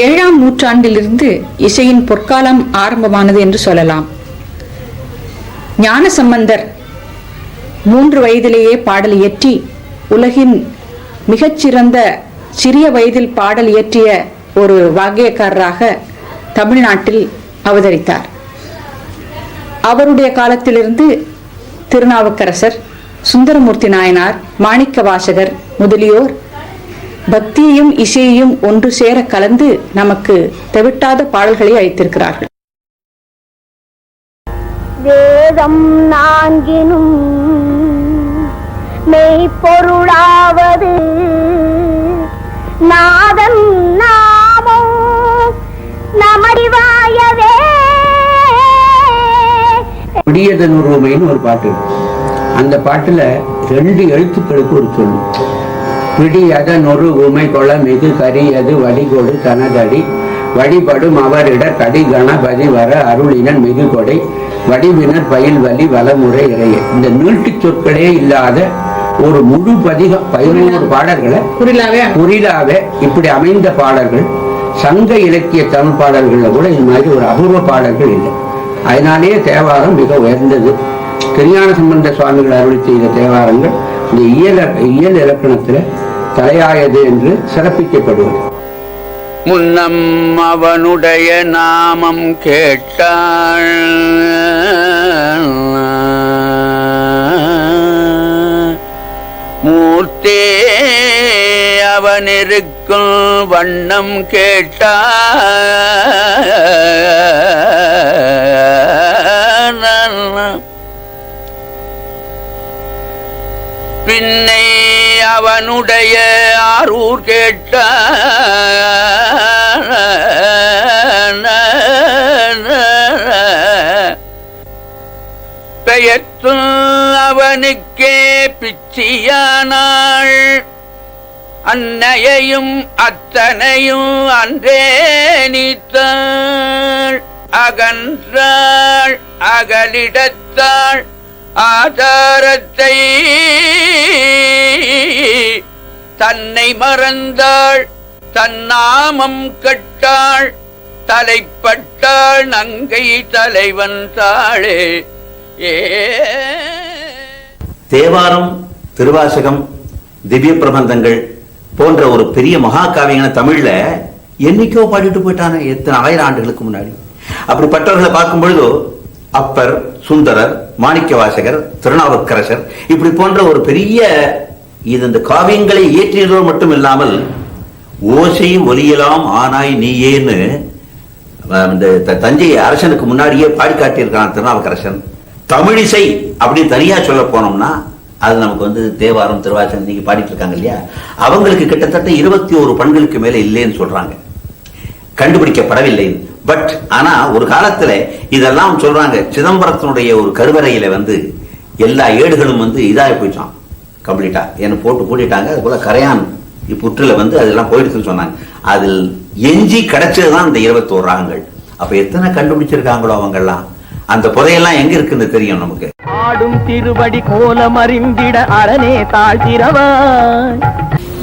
ஏழாம் நூற்றாண்டிலிருந்து இசையின் பொற்காலம் ஆரம்பமானது என்று சொல்லலாம். ஞானசம்பந்தர் மூன்று வயதிலேயே பாடல் இயற்றி உலகின் மிகச்சிறந்த சிறிய வயதில் பாடல் இயற்றிய ஒரு வாக்கியக்காரராக தமிழ்நாட்டில் அவதரித்தார். அவருடைய காலத்திலிருந்து திருநாவுக்கரசர் சுந்தரமூர்த்தி நாயனார் மாணிக்க வாசகர் முதலியோர் பக்தியையும் இசையையும் ஒன்று சேர கலந்து நமக்கு தெவிட்டாத பாடல்களை அளித்திருக்கிறார்கள். வேதம் நான்கினும் மெய்ப்பொருளாவது நாதன் நாமம் நமடிவாயவே. பிடியதனுருமைன்னு ஒரு பாட்டு. அந்த பாட்டுல ரெண்டு எழுத்துக்களுக்கு ஒரு சொல்லு பிடியத நொறு உமை கொள மிகு கரியது வடிகொடு தனதடி. வழிபடும் அவரிடர் கடி கணபதி வர அருளினன் மிகு கொடை. வடிவினர் பயில் வலி வலமுறை இறைய. இந்த நீட்டுச் சொற்களே இல்லாத ஒரு முழு பதிகம் பதினோரு பாடல்களை குறிலாவே குறிலாக இப்படி அமைந்த பாடல்கள் சங்க இலக்கிய தமிழ் பாடல்கள்ல கூட இது மாதிரி ஒரு அபூர்வ பாடல்கள் இல்லை. அதனாலேயே தேவாரம் மிக உயர்ந்தது. திருஞான சம்பந்த சுவாமிகள் அருளி செய்த தேவாரங்கள் இந்த இயல் இயல் இலக்கணத்துல தலையாயது என்று சிறப்பிக்கப்படுவது. முன்னம் அவனுடைய நாமம் கேட்டாள். மூர்த்தே அவனிருக்கும் வண்ணம் கேட்டாள். பின்னை அவனுடைய ஆரூர் கேட்ட பெயர்த்தும் அவனுக்கே பிச்சியானாள். அன்னையையும் அத்தனையும் அன்றே நீத்தாள். அகன்றாள் அகலிடத்தாள் ஆதாரத்தை தன்னை மறந்தாள் தன்னாமம் கட்டாள் தலைப்பட்டாள் நங்கை தலைவன் தாளே. ஏ. தேவாரம் திருவாசகம் திவ்ய பிரபந்தங்கள் போன்ற ஒரு பெரிய மகாகாவியங்களை தமிழ்ல என்னைக்கோ பாடிட்டு போயிட்டாங்க எத்தனை ஆயிரம் ஆண்டுகளுக்கு முன்னாடி. அப்படிப்பட்டவர்களை பார்க்கும் பொழுது அப்பர் சுந்தரர் மாணிக்க வாசகர் திருநாவுக்கரசர் இப்படி போன்ற ஒரு பெரிய இது இந்த காவியங்களை இயற்றியதோடு மட்டும் இல்லாமல் ஓசை ஒலியலாம் ஆனாய் நீயேன்னு இந்த த- தஞ்சை அரசனுக்கு முன்னாடியே பாடி காட்டியிருக்கான் திருநாவுக்கரசன். தமிழிசை அப்படின்னு தனியா சொல்ல போனோம்னா அது நமக்கு வந்து தேவாரம் திருவாசன் நீங்க பாடிட்டு இருக்காங்க இல்லையா? அவங்களுக்கு கிட்டத்தட்ட இருபத்தி ஒரு பண்களுக்கு மேல இல்லைன்னு சொல்றாங்க. கண்டுபிடிக்கப்படவில்லை. பட் ஆனா ஒரு காலத்துல இதெல்லாம் சொல்றாங்க. சிதம்பரத்தினுடைய ஒரு கருவறையில வந்து எல்லா ஏடுகளும் வந்து இதாகி போயிட்டான். கம்ப்ளீட்டா. என்ன போட்டு பூட்டிட்டாங்க அது போல கரையான் புற்றுல வந்து அதெல்லாம் போயிடுச்சுன்னு சொன்னாங்க. அதில் எஞ்சி கிடைச்சதுதான் இந்த இருபத்தோரு ராகங்கள். அப்ப எத்தனை கண்டுபிடிச்சிருக்காங்களோ அவங்கெல்லாம்? அந்த புதையெல்லாம் எங்க இருக்குன்னு தெரியும் நமக்கு. ஆடும் திருவடி கோலம் அறிந்திட அரணே தாழ்த்திரவாய்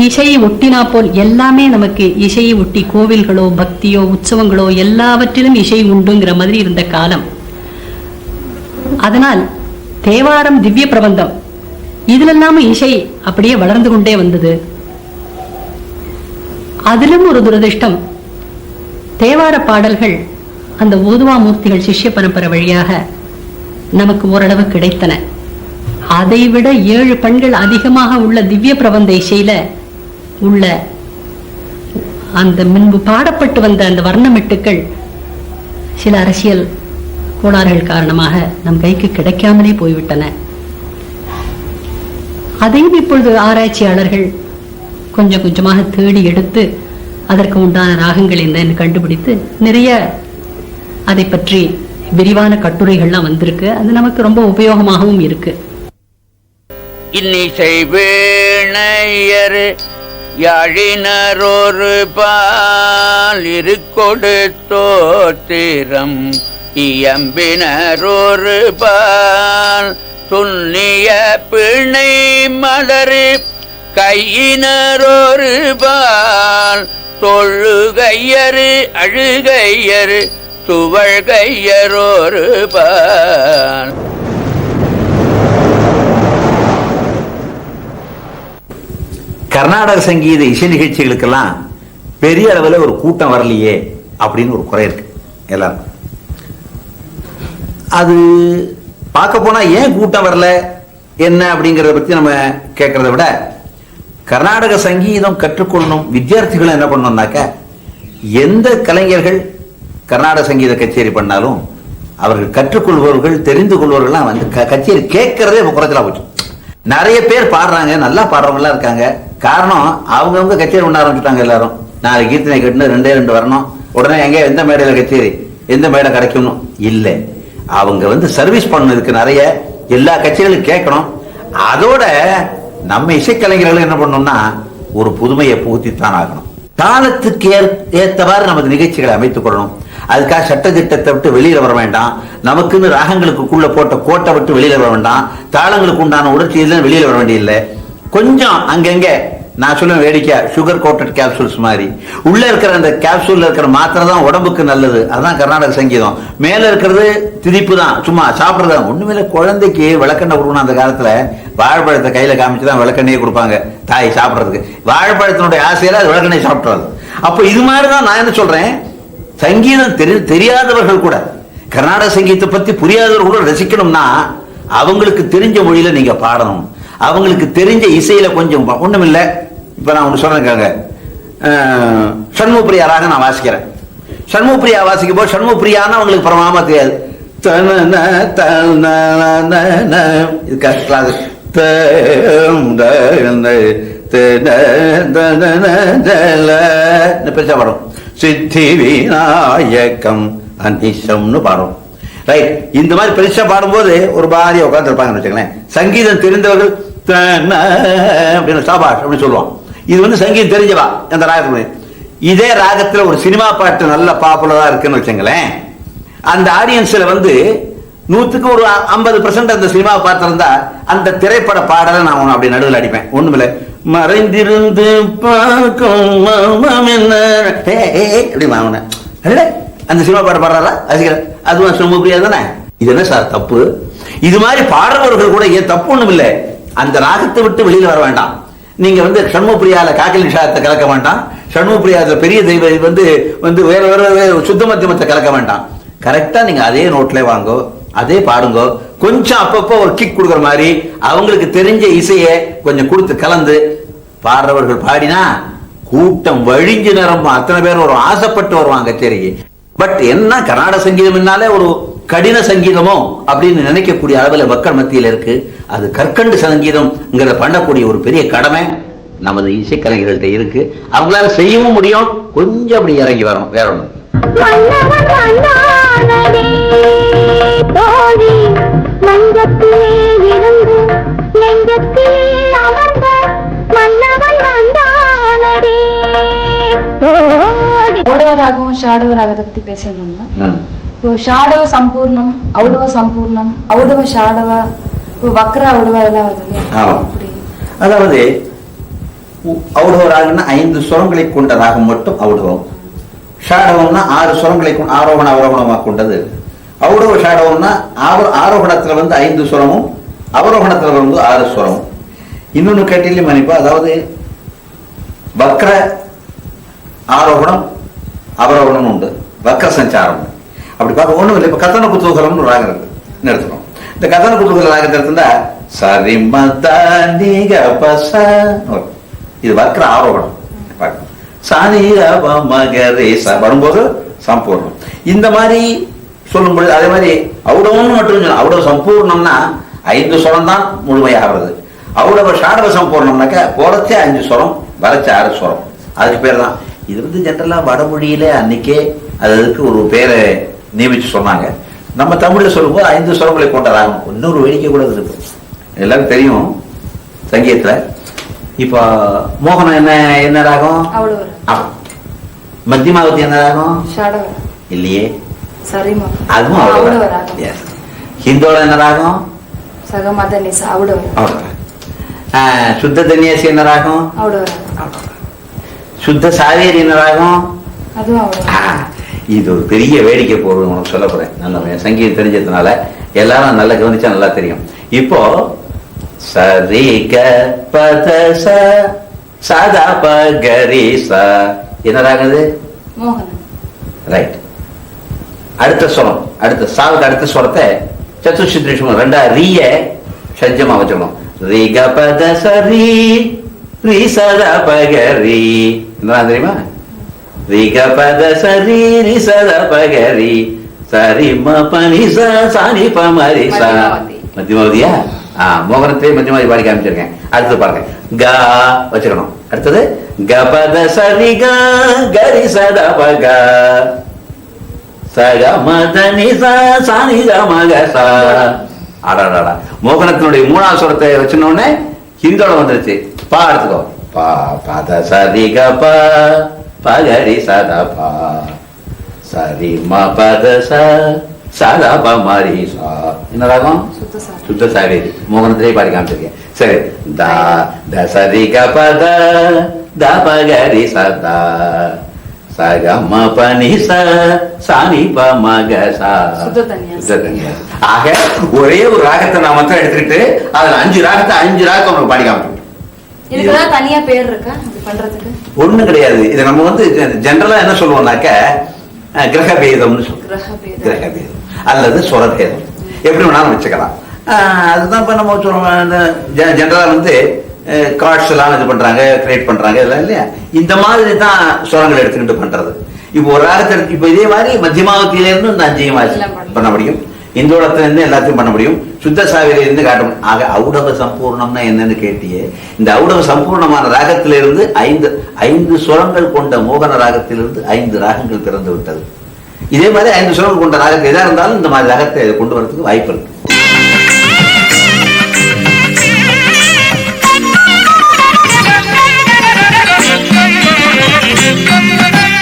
இசையை ஒட்டினா போல் எல்லாமே நமக்கு இசையை ஒட்டி கோவில்களோ பக்தியோ உற்சவங்களோ எல்லாவற்றிலும் இசை உண்டுங்கிற மாதிரி இருந்த காலம். அதனால் தேவாரம் திவ்ய பிரபந்தம். இதுல இல்லாம இசை அப்படியே வளர்ந்து கொண்டே வந்தது. அதிலும் ஒரு துரதிர்ஷ்டம். தேவார பாடல்கள் அந்த ஓதுவா மூர்த்திகள் சிஷ்ய பரம்பரை வழியாக நமக்கு ஓரளவு கிடைத்தன. அதைவிட ஏழு பெண்கள் அதிகமாக உள்ள திவ்ய பிரபந்த இசையில உள்ள அந்த முன்பு பாடப்பட்டு வந்த அந்த வர்ணமெட்டுக்கள் சில அரசியல் கோளாறுகள் காரணமாக நம் கைக்கு கிடைக்காமலே போய்விட்டன. அதையும் இப்பொழுது ஆராய்ச்சியாளர்கள் கொஞ்சம் கொஞ்சமாக தேடி எடுத்து அதற்கு உண்டான ராகங்கள் என்னன்னு கண்டுபிடித்து நிறைய அதை பற்றி விரிவான கட்டுரைகள்லாம் வந்திருக்கு. அது நமக்கு ரொம்ப உபயோகமாகவும் இருக்கு. இன்னிசை வீணையர் யாழினரொரு பால் இருக்கொடு தோத்திரம் இயம்பினரொரு பால் துண்ணிய பிணை மலர் கையினரொரு பால் தொழுகையரு அழுகையரு துவழ்கையரோரு பால். கர்நாடக சங்கீத இசை நிகழ்ச்சிகளுக்கெல்லாம் பெரிய அளவில் ஒரு கூட்டம் வரலையே அப்படின்னு ஒரு குறை இருக்கு. எல்லாரும் அது பார்க்க போனா ஏன் கூட்டம் வரல? என்ன அப்படிங்கறத பத்தி நம்ம கேட்கறத விட கர்நாடக சங்கீதம் கற்றுக்கொள்ளணும் வித்தியார்த்திகளும் என்ன பண்ணணும்னாக்க எந்த கலைஞர்கள் கர்நாடக சங்கீத கச்சேரி பண்ணாலும் அவர்கள் கற்றுக்கொள்பவர்கள் தெரிந்து கொள்பவர்கள்லாம் வந்து க- கச்சேரி கேட்கறதே இப்ப குறைச்சலா போச்சு. நிறைய பேர் பாடுறாங்க நல்லா பாடுறவங்களா இருக்காங்க. காரணம் அவங்கவுங்க கச்சேரி பண்ண ஆரம்பிச்சுட்டாங்க எல்லாரும். நாலு கீர்த்தனை கட்டுன்னு ரெண்டே ரெண்டு வரணும். உடனே எங்க எந்த மேடையில கச்சேரி? எந்த மேடை கிடைக்கணும் இல்லை. அவங்க வந்து சர்வீஸ் பண்ணதுக்கு நிறைய எல்லா கட்சிகளும் கேட்கணும். அதோட நம்ம இசைக்கலைஞர்கள் என்ன பண்ணணும்னா ஒரு புதுமையை புகுத்தித்தான் ஆகணும். காலத்துக்கு ஏற்- ஏற்றவாறு நமது நிகழ்ச்சிகளை அமைத்துக் கொள்ளணும். அதுக்காக சட்டத்திட்டத்தை விட்டு வெளியில வர வேண்டாம். நமக்குன்னு ராகங்களுக்குள்ள போட்ட கோட்டை விட்டு வெளியில வர வேண்டாம். தாளங்களுக்கு உண்டான உடற்சியில வெளியில வர வேண்டியதில்லை. கொஞ்சம் அங்கங்கே நான் சொல்லுவேன் வேடிக்கை சுகர் கோட்டட் கேப்சூல்ஸ் மாதிரி. உள்ள இருக்கிற அந்த கேப்சூல்ல இருக்கிற மாத்திரை தான் உடம்புக்கு நல்லது. அதான் கர்நாடக சங்கீதம். மேல இருக்கிறது திதிப்பு தான். சும்மா சாப்பிடுறது ஒண்ணுமே குழந்தைக்கு விளக்கெண்ணை கொடுக்கணும் அந்த காலத்துல வாழைப்பழத்தை கையில காமிச்சு தான் விளக்கெண்ணையே கொடுப்பாங்க தாய் சாப்பிடுறதுக்கு. வாழைப்பழத்தினுடைய ஆசையில அது விளக்கெண்ணை சாப்பிட்றது அப்போ இது மாதிரி தான் நான் என்ன சொல்றேன்? சங்கீதம் தெரி தெரியாதவர்கள் கூட கர்நாடக சங்கீதத்தை பத்தி புரியாதவர்கள் கூட ரசிக்கணும்னா அவங்களுக்கு தெரிஞ்ச மொழியில நீங்க பாடணும். அவங்களுக்கு தெரிஞ்ச இசையில கொஞ்சம் ஒன்றும் இல்லை இப்போ நான் ஒன்று சொல்றேன் சண்முகப்பிரியாராக நான் வாசிக்கிறேன். சண்முகப்பிரியா வாசிக்கும் போது சண்முகப்பிரியான்னு அவங்களுக்கு பிரமாமா தெரியாது. தனன இது கஷ்டம் பெருசா பாடும் சித்தி விநாயகம் அனிஷம்னு பாடும் ரைட் இந்த மாதிரி பெருசா பாடும்போது ஒரு பாரியா உட்காந்துருப்பாங்கன்னு வச்சுக்கலேன் சங்கீதம் தெரிந்தவர்கள் அப்படின்னு சாபாஷ் அப்படின்னு சொல்லுவான். இது வந்து சங்கீதம் தெரிஞ்சவா? அந்த ராகத்துல இதே ராகத்தில் ஒரு சினிமா பாட்டு நல்ல பாப்புலராக இருக்குன்னு வச்சுங்களேன். அந்த ஆடியன்ஸில் வந்து நூற்றுக்கு ஒரு ஐம்பது பர்சன்ட் அந்த சினிமா பார்த்துருந்தா அந்த திரைப்பட பாடலை நான் உன்னை அப்படி நடுவில் அடிப்பேன். ஒன்றுமில்ல மறைந்திருந்து பார்க்கும் மர்மம் அப்படி வாங்கினேன் அந்த சினிமா பாட பாடுறாரா ரசிகர். அதுவும் சும்மா புரியாது தானே? இது என்ன சார் தப்பு? இது மாதிரி பாடுறவர்கள் கூட ஏன் தப்பு ஒண்ணும் இல்லை? அந்த ராகத்தை விட்டு வெளியில் வர வேண்டாம். நீங்க வந்து சண்முகப்பிரியால காக்கல் நிஷாதத்தை கலக்க வேண்டாம். சண்முகப்பிரியாத பெரிய தெய்வ வந்து வந்து வேற வேற வேற சுத்த மத்தியமத்தை கலக்க வேண்டாம். கரெக்டா நீங்க அதே நோட்ல வாங்கோ அதே பாருங்கோ கொஞ்சம் அப்பப்போ ஒரு கிக் கொடுக்குற மாதிரி அவங்களுக்கு தெரிஞ்ச இசையை கொஞ்சம் கொடுத்து கலந்து பாடுறவர்கள் பாடினா கூட்டம் வழிஞ்சு நிரம்பும். அத்தனை பேர் ஒரு ஆசைப்பட்டு வருவாங்க சரிக்கு பட் என்ன கர்நாடக சங்கீதம்னாலே ஒரு கடின சங்கீதமோ அப்படின்னு நினைக்கக்கூடிய அளவுல மக்கள் மத்தியில் இருக்கு. அது கற்கண்டு சங்கீதம்ங்கிறத பண்ணக்கூடிய ஒரு பெரிய கடமை நமது இசைக்கலைஞர்கள்ட்ட இருக்கு. அவங்களால செய்யவும் முடியும். கொஞ்சம் அப்படி இறங்கி வரணும். வேற ஒண்ணு மன்னவன் வந்தானடே தோழி மஞ்சத்திலே ఇప్పుడు షాడవ సంపూర్ణం ఔడవ సంపూర్ణం ఔడవ షాడవ இப்போ வக்ர அவ்வளவா அதாவது அவ்வளோ ராகம்னா ஐந்து சுரங்களை கொண்ட ராகம் மட்டும் அவ்வளவம் ஷாடவம்னா ஆறு சுரங்களை ஆரோகண அவரோகணமாக கொண்டது. அவ்வளோ ஷாடவம்னா ஆரோ ஆரோகணத்தில் வந்து ஐந்து சுரமும் அவரோகணத்தில் வந்து ஆறு சுரமும். இன்னொன்று கேட்டிலே மன்னிப்பா அதாவது வக்ர ஆரோகணம் அவரோகணம் உண்டு. வக்ர சஞ்சாரம். அப்படி பார்க்க ஒண்ணும் இல்லை. இப்ப கதன குத்தூகலம்னு ஒரு ராகம் இருக்கு. நிறுத்தணும் இந்த கதன குத்தூகல ராகம் நிறுத்தினா சரி மதிக பச இது வர்க்கிற ஆரோகணம் சாணி வரும்போது சம்பூர்ணம் இந்த மாதிரி சொல்லும் பொழுது அதே மாதிரி அவுடவம்னு மட்டும் அவுடவ சம்பூர்ணம்னா ஐந்து சுரம் தான் முழுமையாக அவுடவ ஷாடவ சம்பூர்ணம்னாக்க போறச்சே அஞ்சு சுரம் வரச்ச ஆறு சுரம். அதுக்கு பேர் தான். இது வந்து ஜென்ரலா வடமொழியில அன்னைக்கே அதுக்கு ஒரு பேரை நியமிச்சு சொன்னாங்க. நம்ம தமிழ்ல சொல்லும்போது ஐந்து சுரங்களை கொண்ட ராகம் இன்னொரு வேடிக்கை கூட இருக்கு. எல்லாரும் தெரியும் சங்கீதத்துல. இப்போ மோகனம் என்ன என்ன ராகம். மத்தியமாவதி என்ன ராகம்? இல்லையே. சரிமா அதுவும் அவ்வளவு. ஹிந்தோட என்ன ராகம்? சுத்த தன்யாசி என்ன ராகம்? சுத்த சாவேரி என்ன ராகம்? இது ஒரு பெரிய வேடிக்கை பொருள் உனக்கு சொல்ல போறேன். நல்ல சங்கீதம் தெரிஞ்சதுனால எல்லாரும் நல்லா கவனிச்சா நல்லா தெரியும். இப்போ சரி க பத ச சாதா ப கரி ச என்ன ராகம் இது? மோகனம் ரைட் அடுத்த ஸ்வரம் அடுத்த சாவுக்கு அடுத்த ஸ்வரத்தை சத்துசுத்ரிஷம் ரெண்டா ரீய ஷஜ்ஜமா வச்சுக்கணும் ரீ க பத சரி ரீ சதா பகரி என்ன தெரியுமா? ம பனி ச சாணி ப மரி ச மத்தியமாவதி. மத்தியமாவதியா? ஆ மோகனத்தை மத்தியமாவதி பாடி காமிச்சிருக்கேன் அடுத்து பாருங்க. கா வச்சுக்கணும். அடுத்தது க பத சரி க கரி சதா பக சக மதனி ச சாணி க மக ச அடாடாடா மோகனத்தினுடைய மூணாவது சுரத்தை வச்சுனோடனே ஹிந்தோட வந்துருச்சு. பா எடுத்துக்கோ. பா பத சரி க ப பகரி சத பா சரி ம பத ச சதா ப மரி சா என்ன ராகம்? சுத்த சாவேரி மோகனத்திலே பாடி காமிச்சிருக்கேன். சரி. தா த சரி க பத த பகரி சதா சக ம பனி ச சாணி ப மக சா சுத்த தன்யாசி. சுத்த தன்யாசி. ஆக ஒரே ஒரு ராகத்தை நான் மட்டும் எடுத்துக்கிட்டு அதுல அஞ்சு ராகத்தை அஞ்சு ராகத்தை உனக்கு பாடி காமிப்பேன் இதுக்குதான் தனியா பேர் இருக்கா? பண்றதுக்கு? ஒண்ணும் கிடையாது. இது நம்ம வந்து ஜெனரலா என்ன சொல்லுவோம்னாக்க கிரக பேதம்னு சொல்லுவோம். கிரக பேதம் அல்லது சுரபேதம். எப்படி வேணாலும் வச்சுக்கலாம். அதுதான் இப்ப நம்ம சொல்றோம். ஜெனரலா வந்து கார்ட்ஸ் எல்லாம் இது பண்றாங்க கிரியேட் பண்றாங்க இதெல்லாம் இல்லையா? இந்த மாதிரி தான் சுரங்கள் எடுத்துக்கிட்டு பண்றது. இப்போ ஒரு ராகத்தை இப்போ இதே மாதிரி மத்தியமாவத்தியில இருந்து இந்த பண்ணலாம். பண்ண முடியும். இருந்து எல்லாத்தையும் பண்ண முடியும். சுத்த சாவிலிருந்து இருந்து காட்ட முடியும் ஆக ஔடவ சம்பூர்ணம்னா என்னன்னு கேட்டியே. இந்த ஔடவ சம்பூர்ணமான ராகத்திலிருந்து ஐந்து ஐந்து சுரங்கள் கொண்ட மோகன ராகத்திலிருந்து ஐந்து ராகங்கள் பிறந்து விட்டது. இதே மாதிரி ஐந்து சுரங்கள் கொண்ட ராகத்தை எதா இருந்தாலும் இந்த மாதிரி ராகத்தை கொண்டு வரதுக்கு வாய்ப்பு இருக்கு.